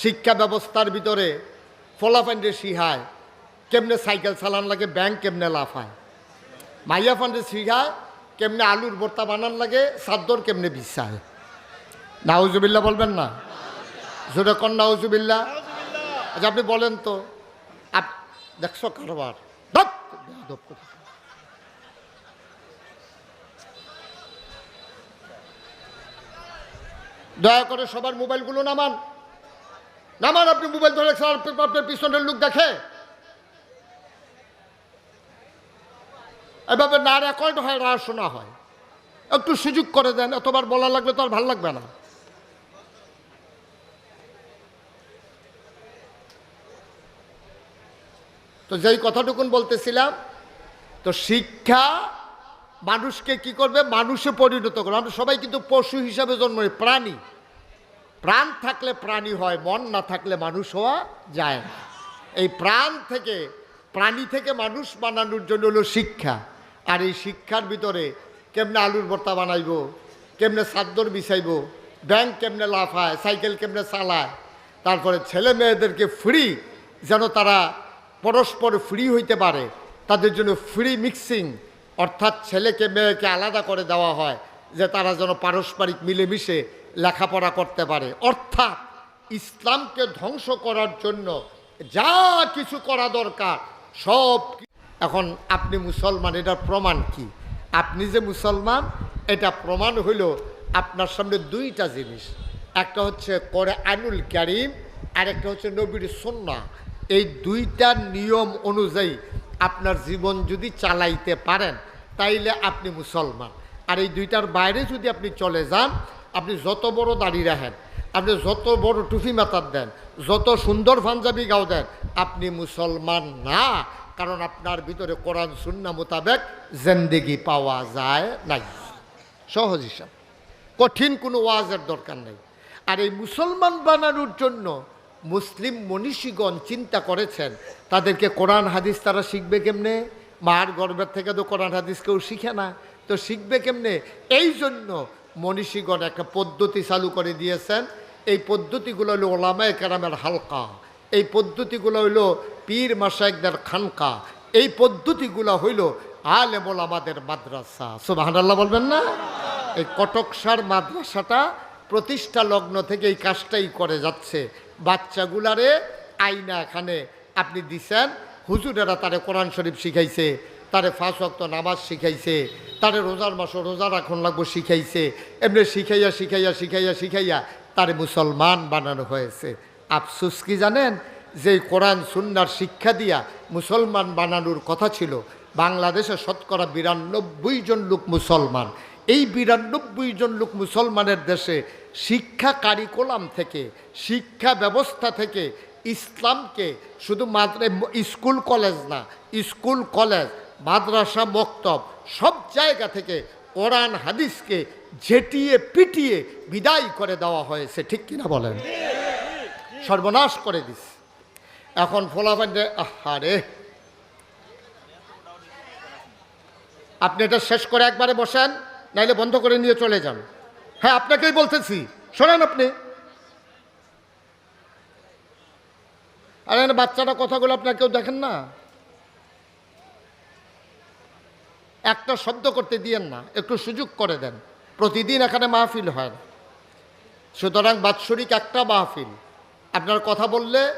শিক্ষা ব্যবস্থার ভিতরে ফলাফান্ডে শিহায় কেমনে সাইকেল চালান লাগে, ব্যাংক কেমনে লাফায়? মাইয়া ফান্ডে শিহায় কেমনে আলুর ভর্তা বানান লাগে, সাদ্দর কেমনে বিশ্বায় নাউজুবিল্লা বলবেন না? জোরে কন নাউজুবিল্লা আচ্ছা আপনি বলেন তো, আপ, দেখছ কারবার। দয়া করে সবার মোবাইলগুলো নামান। নামান, আপনি মোবাইল ধরে আপনার পিছনের লোক দেখে। এভাবে না রেকর্ড হয়, না শোনা হয়। একটু সুযোগ করে দেন এতবার বলা লাগবে তো আর ভালো লাগবে না। তো যেই কথাটুকুন বলতেছিলাম, তো শিক্ষা মানুষকে কি করবে? মানুষে পরিণত করবে। আমরা সবাই কিন্তু পশু হিসাবে জন্ম প্রাণী। প্রাণ থাকলে প্রাণী হয়, মন না থাকলে মানুষ হওয়া যায় না। এই প্রাণ থেকে, প্রাণী থেকে মানুষ বানানোর জন্য হলো শিক্ষা। আর এই শিক্ষার ভিতরে কেমনে আলুর ভর্তা বানাইব, কেমনে সাদ্দর বিছাইব ব্যাংক কেমনে লাফায় সাইকেল কেমনে চালায়, তারপরে ছেলে মেয়েদেরকে ফ্রি যেন তারা পরস্পর ফ্রি হইতে পারে, তাদের জন্য ফ্রি মিক্সিং অর্থাৎ ছেলেকে মেয়েকে আলাদা করে দেওয়া হয়, যে তারা যেন পারস্পরিক মিলেমিশে লেখাপড়া করতে পারে। অর্থাৎ ইসলামকে ধ্বংস করার জন্য যা কিছু করা দরকার, সব এখন আপনি মুসলমান, এটার প্রমাণ কি? আপনি যে মুসলমান, এটা প্রমাণ হইল আপনার সামনে দুইটা জিনিস। একটা হচ্ছে করে আনুল ক্যারিম আর একটা হচ্ছে নবীর সন্না এই দুইটা নিয়ম অনুযায়ী আপনার জীবন যদি চালাইতে পারেন, তাইলে আপনি মুসলমান। আর এই দুইটার বাইরে যদি আপনি চলে যান আপনি যত বড় দাড়ি রাখেন, আপনি যত বড় টুফি মাতার দেন, যত সুন্দর পাঞ্জাবি গাও দেন, আপনি মুসলমান না, কারণ আপনার ভিতরে কোরআন, সুন্না মোতাবেক জেন্দেগি পাওয়া যায় নাই। সহজ হিসাব। কঠিন কোনো ওয়াজের দরকার নেই। আর এই মুসলমান বানানোর জন্য মুসলিম মনীষীগণ চিন্তা করেছেন, তাদেরকে কোরআন, হাদিস তারা শিখবে কেমনে? মার গর্ভের থেকে তো কোরআন, হাদিস কেউ শিখে না। তো শিখবে কেমনে? এই জন্য মনীষীগণ একটা পদ্ধতি চালু করে দিয়েছেন। এই পদ্ধতিগুলো হলো ওলামায় কেরামের হালকা। এই পদ্ধতিগুলো হইল পীর মাসাইকদের খানকা। এই পদ্ধতিগুলো হইল আলেমল আমাদের মাদ্রাসা। সুবাহান্লাহ বলবেন না? এই কটকসার মাদ্রাসাটা প্রতিষ্ঠা লগ্ন থেকে এই কাজটাই করে যাচ্ছে। বাচ্চাগুলারে আইনা এখানে আপনি দিছেন। হুজুরেরা তারে কোরআন শরীফ শিখাইছে। তারে ফাঁস অক্ত নামাজ শিখাইছে, তারে রোজার মাসে রোজা রাখন লাগবো শিখাইছে, এমনি শিখাইয়া শিখাইয়া শিখাইয়া শিখাইয়া তারে মুসলমান বানানো হয়েছে। আফসুস কি জানেন? যে কোরআন, সুন্নার শিক্ষা দিয়া মুসলমান বানানোর কথা ছিল, বাংলাদেশে শতকরা বিরানব্বই জন লোক মুসলমান। এই বিরানব্বই জন লোক মুসলমানের দেশে শিক্ষা কারিকুলাম থেকে, শিক্ষা ব্যবস্থা থেকে ইসলামকে শুধু মাত্র স্কুল কলেজ না, স্কুল কলেজ মাদ্রাসা মক্তব, সব জায়গা থেকে কোরআন, হাদিসকে ঝেটিয়ে, পিটিয়ে বিদায় করে দেওয়া হয়েছে। ঠিক কিনা বলেন? সর্বনাশ করে দিস এখন ফলাফান্ডে আহারে। আপনি এটা শেষ করে একবারে বসেন, নাইলে বন্ধ করে নিয়ে চলে যান। হ্যাঁ আপনাকেই বলতেছি, শোনেন আপনি। আরে বাচ্চাটা কথাগুলো আপনার কেউ দেখেন না? একটা শব্দ করতে দিয়েন না, একটু সুযোগ করে দেন। প্রতিদিন এখানে মাহফিল হয় না। সুতরাং বাৎসরিক একটা মাহফিল। আপনার কথা বললে,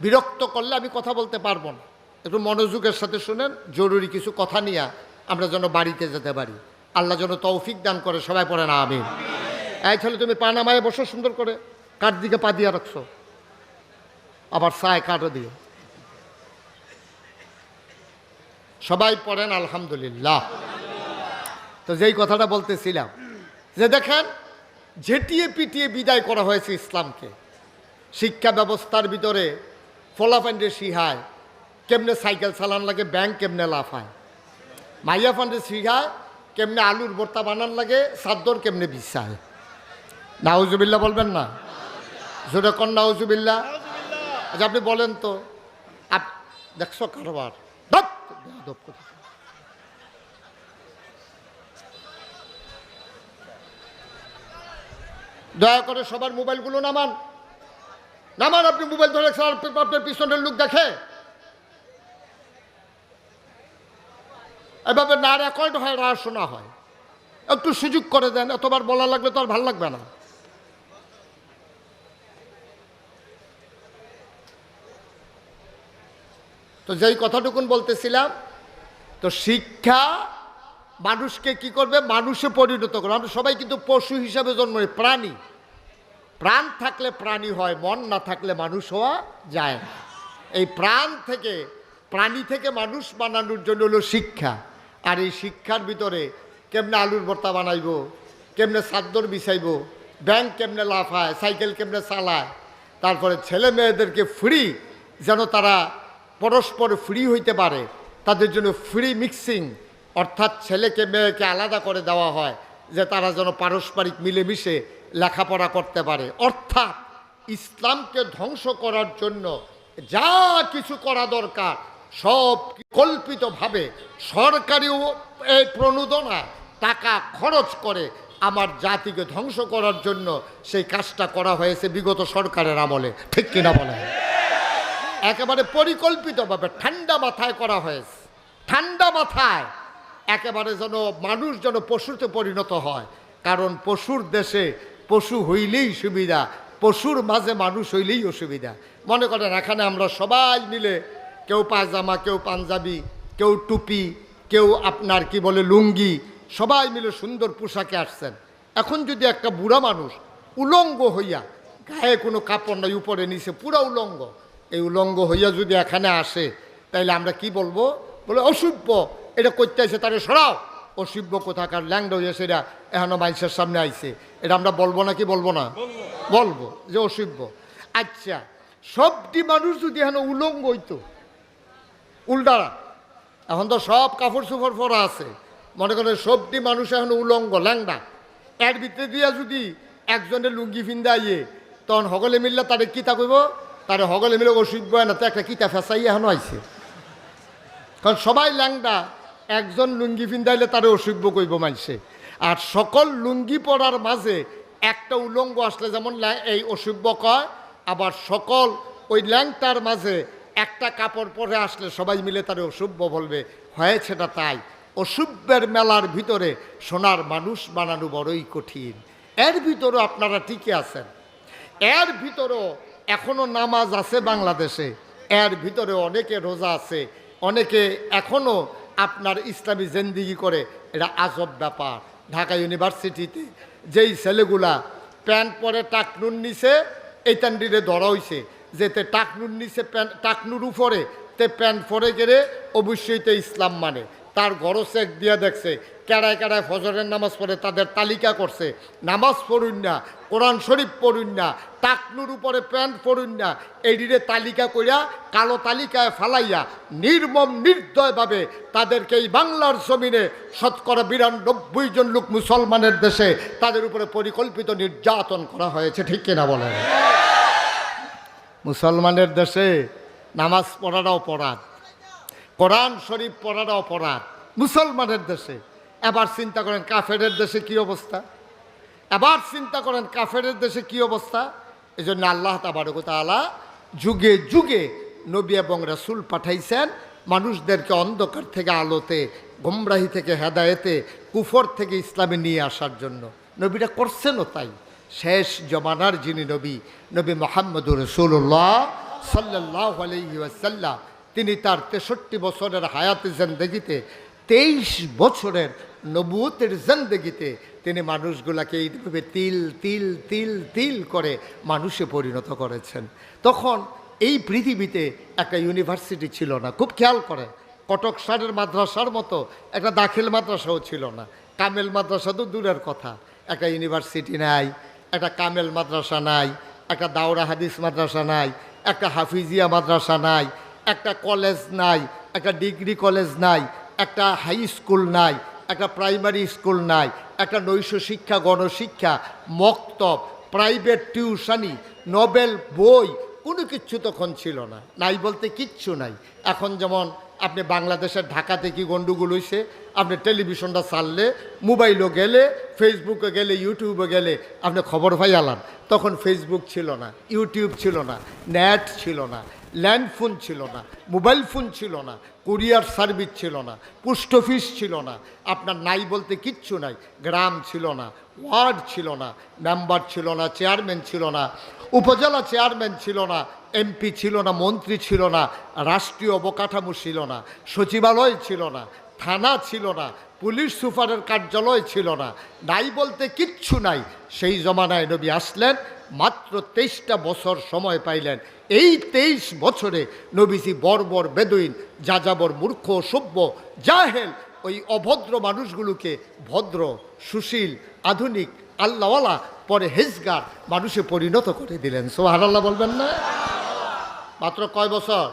বিরক্ত করলে আমি কথা বলতে পারব না। একটু মনোযোগের সাথে শুনেন, জরুরি কিছু কথা নিয়ে আমরা যেন বাড়িতে যেতে পারি। আল্লাহ যেন তৌফিক দান করে, সবাই পড়ে না আমি এই ছেলে, তুমি পা নামায় বসো সুন্দর করে। কার দিকে পা দিয়ে রাখছো? আবার সায় কাটও দিয়ে সবাই পড়েন আলহামদুলিল্লাহ। তো যেই কথাটা বলতেছিলাম, যে দেখেন, ঝেটিয়ে পিটিয়ে বিদায় করা হয়েছে ইসলামকে। শিক্ষা ব্যবস্থার ভিতরে ফলাফান্ডে শিহায়, কেমনে সাইকেল চালান লাগে, ব্যাংক কেমনে লাফায়? মাইয়া ফান্ডে শিহায়, কেমনে আলুর ভর্তা বানান লাগে, সাদ্দর কেমনে বিশ্বায় নাউজুবিল্লা বলবেন না? জোরে কন নাউজুবিল্লা আচ্ছা আপনি বলেন তো। আপ দেখছ কারবার। দয়া করে সবার মোবাইলগুলো নামান। নামান, আপনি মোবাইল ধরে আপনার পিছনের লোক দেখে। এভাবে না রেকর্ড হয়, না শোনা হয়। একটু সুযোগ করে দেন এতবার বলা লাগলে তো আর ভালো লাগবে না। তো যেই কথাটুকুন বলতেছিলাম, তো শিক্ষা মানুষকে কি করবে? মানুষে পরিণত করবে। আমরা সবাই কিন্তু পশু হিসাবে জন্ম প্রাণী। প্রাণ থাকলে প্রাণী হয়, মন না থাকলে মানুষ হওয়া যায় না। এই প্রাণ থেকে, প্রাণী থেকে মানুষ বানানোর জন্য হলো শিক্ষা। আর এই শিক্ষার ভিতরে কেমনে আলুর ভর্তা বানাইব? কেমনে চাদর বিছাইবো? ব্যাংক কেমনে লাফায়? সাইকেল কেমনে চালায়? তারপরে ছেলে মেয়েদেরকে ফ্রি, যেন তারা পরস্পর ফ্রি হইতে পারে, তাদের জন্য ফ্রি মিক্সিং অর্থাৎ ছেলেকে মেয়েকে আলাদা করে দেওয়া হয়, যে তারা যেন পারস্পরিক মিলেমিশে লেখাপড়া করতে পারে। অর্থাৎ ইসলামকে ধ্বংস করার জন্য যা কিছু করা দরকার, সব কল্পিতভাবে সরকারি এই প্রণোদনায় টাকা খরচ করে আমার জাতিকে ধ্বংস করার জন্য সেই কাজটা করা হয়েছে বিগত সরকারের আমলে। ঠিক কিনা বলে একেবারে পরিকল্পিতভাবে ঠান্ডা মাথায় করা হয়েছে। ঠান্ডা মাথায় একেবারে যেন মানুষ যেন পশুতে পরিণত হয়। কারণ পশুর দেশে পশু হইলেই সুবিধা, পশুর মাঝে মানুষ হইলেই অসুবিধা। মনে করেন, এখানে আমরা সবাই মিলে কেউ পায়জামা, কেউ পাঞ্জাবি, কেউ টুপি, কেউ আপনার কি বলে লুঙ্গি, সবাই মিলে সুন্দর পোশাকে আসছেন। এখন যদি একটা বুড়া মানুষ উলঙ্গ হইয়া, গায়ে কোনো কাপড় নাই, উপরে, নিচে, পুরা উলঙ্গ এই উলঙ্গ হইয়া যদি এখানে আসে তাইলে আমরা কি বলব? বলে অসভ্য। এটা করতে আসে তারে সরাও। অসভ্য কোথাকার ল্যাংড হইয়া সেটা এখনও মানুষের সামনে আইছে। এটা আমরা বলব না কি বলব না? বলব। যে অসভ্য। আচ্ছা সবটি মানুষ যদি এখন উলঙ্গ হইতো উল্টারা এখন তো সব কাপড় চোপড় পরা আছে। মনে করেন সবটি মানুষ এখন উলঙ্গ ল্যাংডা। এর ভিতরে দিয়া যদি একজনের লুঙ্গি ফিন্দা ইয়ে তখন সকলে মিললে তারে কিতা কইব তারে হগলে মিলে অসুখ না, তো একটা কিতা ফেসাই এখনও আইছে। কারণ সবাই ল্যাংডা, একজন লুঙ্গি ফিন্দাইলে তারে অসুখ কইব মানছে আর সকল লুঙ্গি পরার মাঝে একটা উলঙ্গ আসলে যেমন এই অসুভ কয়, আবার সকল ওই ল্যাংটার মাঝে একটা কাপড় পরে আসলে সবাই মিলে তারে অসভ্য বলবে, হয়েছেটা তাই। অসভ্যের মেলার ভিতরে সোনার মানুষ বানানো বড়ই কঠিন। এর ভিতরেও আপনারা টিকে আছেন। এর ভিতরেও এখনও নামাজ আছে বাংলাদেশে। এর ভিতরে অনেকে রোজা আছে, অনেকে এখনও আপনার ইসলামী জেন্দিগি করে। এটা আজব ব্যাপার। ঢাকা ইউনিভার্সিটিতে যেই ছেলেগুলা প্যান্ট পরে টাকনুর নিচে, এই তান্ডিরে ধরা হইছে। যেতে টাকনুর নিচে প্যান্ট টাকনুর উপরে, তে প্যান্ট পরে গেলে অবশ্যই তো ইসলাম মানে। তার গড় চেক দিয়ে দেখছে, কেড়ায় কেড়ায় ফজরের নামাজ পড়ে তাদের তালিকা করছে। নামাজ পড়ুন না, কোরআন শরীফ পড়ুন না, টাকনুর উপরে প্যান্ট পড়ুন না এইটিরে তালিকা করিয়া কালো তালিকায় ফালাইয়া নির্মম নির্দয়ভাবে তাদেরকে এই বাংলার জমিনে শতকরা বিরানব্বই জন লোক মুসলমানের দেশে তাদের উপরে পরিকল্পিত নির্যাতন করা হয়েছে, ঠিক কিনা বলেন? মুসলমানের দেশে নামাজ পড়াটা অপরাধ। কোরআন শরীফ পড়াটা অপরাধ। মুসলমানের দেশে। এবার চিন্তা করেন, কাফেরের দেশে কি অবস্থা? এবার চিন্তা করেন, কাফেরের দেশে কি অবস্থা? এই জন্য আল্লাহ তাবারকতালা যুগে যুগে নবী এবং রাসুল পাঠাইছেন, মানুষদেরকে অন্ধকার থেকে আলোতে, গোমরাহি থেকে হেদায়েতে, কুফর থেকে ইসলামে নিয়ে আসার জন্য। নবীরা করছেনও তাই। শেষ জমানার যিনি নবী নবী মোহাম্মদুর রসুল্লাহ সাল্লাহ আলহি তিনি তার তেষট্টি বছরের হায়াতে জেন্দেগিতে, তেইশ বছরের নবুতের জেন্দেগিতে তিনি মানুষগুলাকে এইভাবে তিল তিল তিল তিল করে মানুষে পরিণত করেছেন। তখন এই পৃথিবীতে একটা ইউনিভার্সিটি ছিল না। খুব খেয়াল করে কটক সারের মাদ্রাসার মতো একটা দাখিল মাদ্রাসাও ছিল না। কামেল মাদ্রাসা তো দূরের কথা। একটা ইউনিভার্সিটি নাই, একটা কামেল মাদ্রাসা নাই, একটা দাওরা হাদিস মাদ্রাসা নাই, একটা হাফিজিয়া মাদ্রাসা নাই একটা কলেজ নাই, একটা ডিগ্রি কলেজ নাই, একটা হাই স্কুল নাই, একটা প্রাইমারি স্কুল নাই, একটা নৈশ শিক্ষা গণশিক্ষা মক্তব প্রাইভেট টিউশনি নোবেল বই, কোনো কিচ্ছু তখন ছিল না। নাই বলতে কিচ্ছু নাই। এখন যেমন আপনি বাংলাদেশের ঢাকাতে কি গন্ডগোল হইছে আপনি টেলিভিশনটা চাললে মোবাইলও গেলে ফেসবুকে গেলে ইউটিউবে গেলে আপনি খবর পাই আলান তখন ফেসবুক ছিল না ইউটিউব ছিল না নেট ছিল না ল্যান্ড ফোন ছিল না মোবাইল ফোন ছিল না কুরিয়ার সার্ভিস ছিল না পোস্ট অফিস ছিল না আপনার নাই বলতে কিচ্ছু নাই গ্রাম ছিল না ওয়ার্ড ছিল না মেম্বার ছিল না চেয়ারম্যান ছিল না উপজেলা চেয়ারম্যান ছিল না এমপি ছিল না, মন্ত্রী ছিল না, রাষ্ট্রীয় অবকাঠামো ছিল না, সচিবালয় ছিল না, থানা ছিল না, পুলিশ সুপারের কার্যালয় ছিল না, নাই বলতে কিচ্ছু নাই। সেই জমানায় নবী আসলেন, মাত্র তেইশটা বছর সময় পাইলেন। এই তেইশ বছরে নবীজি বর্বর বেদুইন, যাযাবর মূর্খ সভ্য জাহেল, ওই অভদ্র মানুষগুলোকে ভদ্র, সুশীল, আধুনিক, আল্লাহওয়ালা, পরে হেজগার মানুষে পরিণত করে দিলেন। সোহান আল্লাহ বলবেন না? মাত্র কয় বছর?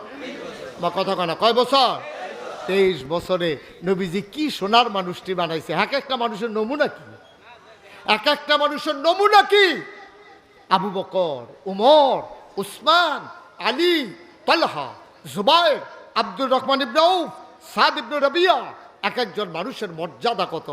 বা কথা কয় না, কয় বছর? তেইশ বছরে। নবীজি কি সোনার মানুষটি বানাইছে? এক একটা মানুষের নমুনা কি? এক একটা মানুষের নমুনা কি? আবু বকর, উমর, উসমান, আলী, তালহা, জুবাইর, আব্দুর রহমান ইবনে আউফ, সাদ ইবনে রবিয়া। এক একজন মানুষের মর্যাদা কত?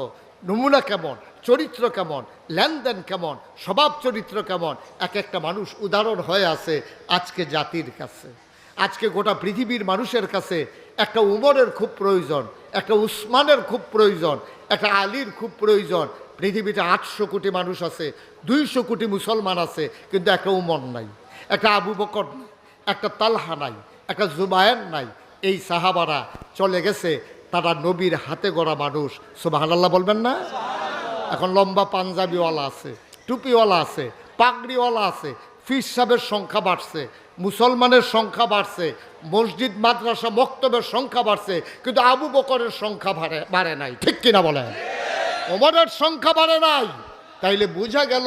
নমুনা কেমন? চরিত্র কেমন? লেনদেন কেমন? স্বভাব চরিত্র কেমন? এক একটা মানুষ উদাহরণ হয়ে আছে আজকে জাতির কাছে। আজকে গোটা পৃথিবীর মানুষের কাছে একটা উমরের খুব প্রয়োজন, একটা উসমানের খুব প্রয়োজন, একটা আলীর খুব প্রয়োজন। পৃথিবীতে আটশো কোটি মানুষ আছে, দুইশো কোটি মুসলমান আছে, কিন্তু একটা উমর নাই, একটা আবু বকর নাই, একটা তালহা নাই, একটা জুবায়ের নাই। এই সাহাবারা চলে গেছে তারা নবীর হাতে গড়া মানুষ। সুবাহান্লাহ বলবেন না? এখন লম্বা পাঞ্জাবিওয়ালা আছে, টুপিওয়ালা আছে, পাগড়িওয়ালা আছে ফিস সাহেবের সংখ্যা বাড়ছে, মুসলমানের সংখ্যা বাড়ছে, মসজিদ, মাদ্রাসা, মক্তবের সংখ্যা বাড়ছে, কিন্তু আবু বকরের সংখ্যা বাড়ে বাড়ে নাই। ঠিক কিনা বলেন? ওমরের সংখ্যা বাড়ে নাই। তাইলে বোঝা গেল,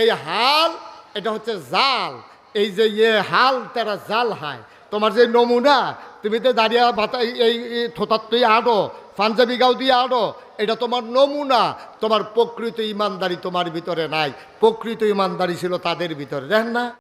এই হাল, এটা হচ্ছে জাল। এই যে ইয়ে হাল, তারা জাল হায়। তোমার যে নমুনা, তুমি তো দাঁড়িয়ে ভাতা, এই থোতাত্তই আডো, পাঞ্জাবি গাও দিয়ে আডো, এটা তোমার নমুনা। তোমার প্রকৃত ইমানদারি তোমার ভিতরে নাই। প্রকৃত ইমানদারি ছিল তাদের ভিতরে। দেখেন না?